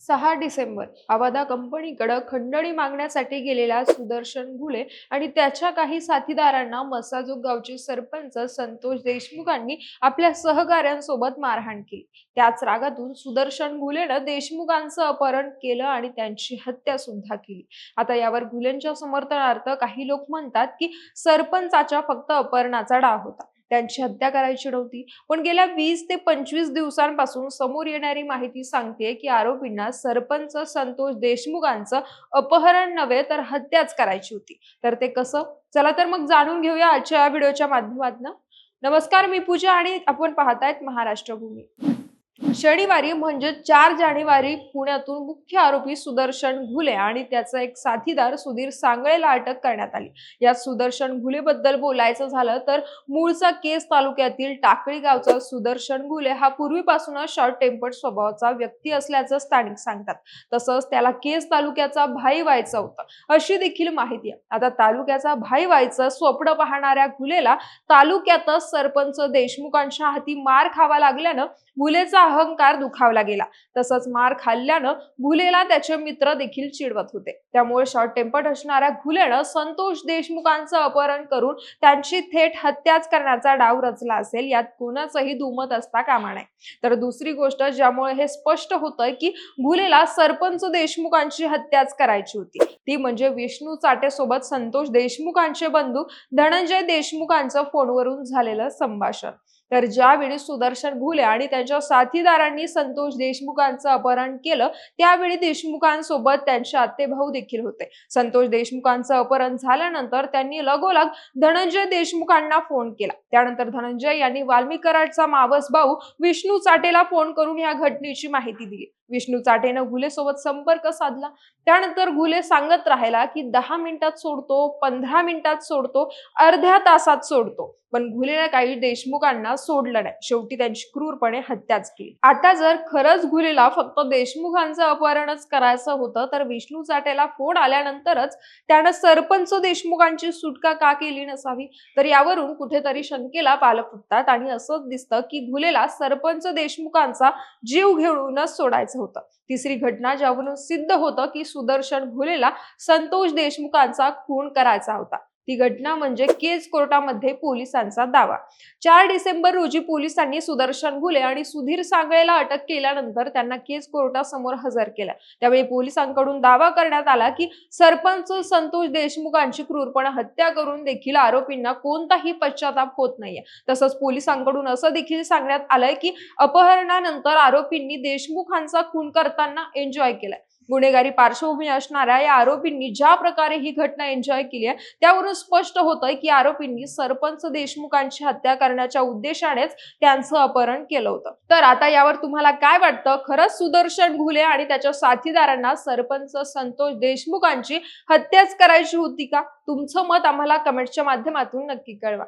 सहा डिसेंबर आवादा कंपनीकडे खंडणी मागण्यासाठी गेलेला सुदर्शन घुले आणि त्याच्या काही साथीदारांना मसाजोग गावचे सरपंच संतोष देशमुखांनी आपल्या सहकाऱ्यांसोबत मारहाण केली. त्याच रागातून सुदर्शन घुलेनं देशमुखांचं अपहरण केलं आणि त्यांची हत्या सुद्धा केली. आता यावर घुलेंच्या समर्थनार्थ काही लोक म्हणतात की सरपंचाच्या फक्त अपहरणाचा डाव होता. त्यांची हत्या करायची नव्हती. पण गेल्या वीस ते पंचवीस दिवसांपासून समोर येणारी माहिती सांगते की आरोपींना सरपंच संतोष देशमुखांचं अपहरण नव्हे तर हत्याच करायची होती. तर ते कसं? चला तर मग जाणून घेऊया आजच्या या व्हिडिओच्या माध्यमातून. नमस्कार मी पूजा आणि आपण पाहतायत महाराष्ट्र भूमी शनिवारी म्हणजे चार जानेवारी पुण्यातून मुख्य आरोपी सुदर्शन घुले आणि त्याचा एक साथीदार सुधीर सांगळेला अटक करण्यात आली. या सुदर्शन घुलेबद्दल बोलायचं झालं तर मूळचा केस तालुक्यातील टाकळी गावचा सुदर्शन घुले हा पूर्वीपासूनच शॉर्ट टेम्पर्ड स्वभावाचा व्यक्ती असल्याचं स्थानिक सांगतात. तसंच त्याला केस तालुक्याचा भाई व्हायचं होतं. अशी देखील माहिती आहे. आता तालुक्याचा भाई व्हायचं स्वप्न पाहणाऱ्या घुलेला तालुक्यातच सरपंच देशमुखांच्या हाती मार खावा लागल्यानं घुलेचा अहंकार दुखावला गेला. तसंच मार खाल्ल्यानं घुलेला त्याचे मित्र देखील चिडवत होते. त्यामुळे शॉर्ट टेम्पर्ड असणाऱ्या घुलेनं संतोष देशमुखांचं अपहरण करून त्यांची थेट हत्याच करण्याचा डाव रचला असेल यात कोणाचंही दुमत असता कामा नये. तर दुसरी गोष्ट ज्यामुळे हे स्पष्ट होतंय की घुलेला सरपंच देशमुखांची हत्याच करायची होती. ती म्हणजे विष्णू चाटे सोबत संतोष देशमुखांचे बंधू धनंजय देशमुखांचं फोनवरून झालेलं संभाषण. तर ज्यावेळी सुदर्शन घुले आणि त्यांच्या साथीदारांनी संतोष देशमुखांचं अपहरण केलं. त्यावेळी देशमुखांसोबत त्यांचे आत्तेभाऊ देखील होते. संतोष देशमुखांचं अपहरण झाल्यानंतर त्यांनी लगोलग धनंजय देशमुखांना फोन केला. त्यानंतर धनंजय यांनी वाल्मीकराडचा मावस भाऊ विष्णू चाटेला फोन करून या घटनेची माहिती दिली. विष्णू चाटेनं घुलेसोबत संपर्क साधला. त्यानंतर घुले सांगत राहिला की दहा मिनिटात सोडतो पंधरा मिनिटात सोडतो अर्ध्या तासात सोडतो. पण घुलेनं काही देशमुखांना सोडलं नाही. शेवटी त्यांची क्रूरपणे हत्याच केली. आता जर खरंच घुलेला फक्त देशमुखांचं अपहरणच करायचं होतं तर विष्णू चाटेला फोन आल्यानंतरच त्यानं सरपंच देशमुखांची सुटका का केली नसावी? तर यावरून कुठेतरी शंकेला पाल फुटतात आणि असंच दिसतं की घुलेला सरपंच देशमुखांचा जीव घेऊनच सोडायचं होतं. तिसरी घटना ज्यावरून सिद्ध होतं की सुदर्शन घुलेला संतोष देशमुखांचा खून करायचा होता. ती घटना म्हणजे केज कोर्टामध्ये पोलिसांचा दावा. चार डिसेंबर रोजी पोलिसांनी सुदर्शन घुले आणि सुधीर सांगळेला अटक केल्यानंतर त्यांना केज कोर्टासमोर हजर केला. त्यावेळी पोलिसांकडून दावा करण्यात आला की सरपंच संतोष देशमुखांची क्रूरपणे हत्या करून देखील आरोपींना कोणताही पश्चाताप होत नाहीये. तसंच पोलिसांकडून असं देखील सांगण्यात आलंय की अपहरणानंतर आरोपींनी देशमुखांचा खून करताना एन्जॉय केलाय. गुन्हेगारी पार्श्वभूमी असणाऱ्या या आरोपींनी ज्या प्रकारे ही घटना एन्जॉय केली आहे त्यावरून स्पष्ट होतंय की आरोपींनी सरपंच देशमुखांची हत्या करण्याच्या उद्देशानेच त्यांचं अपहरण केलं होतं. तर आता यावर तुम्हाला काय वाटतं? खरंच सुदर्शन घुले आणि त्याच्या साथीदारांना सरपंच संतोष देशमुखांची हत्याच करायची होती का? तुमचं मत आम्हाला कमेंटच्या माध्यमातून नक्की कळवा.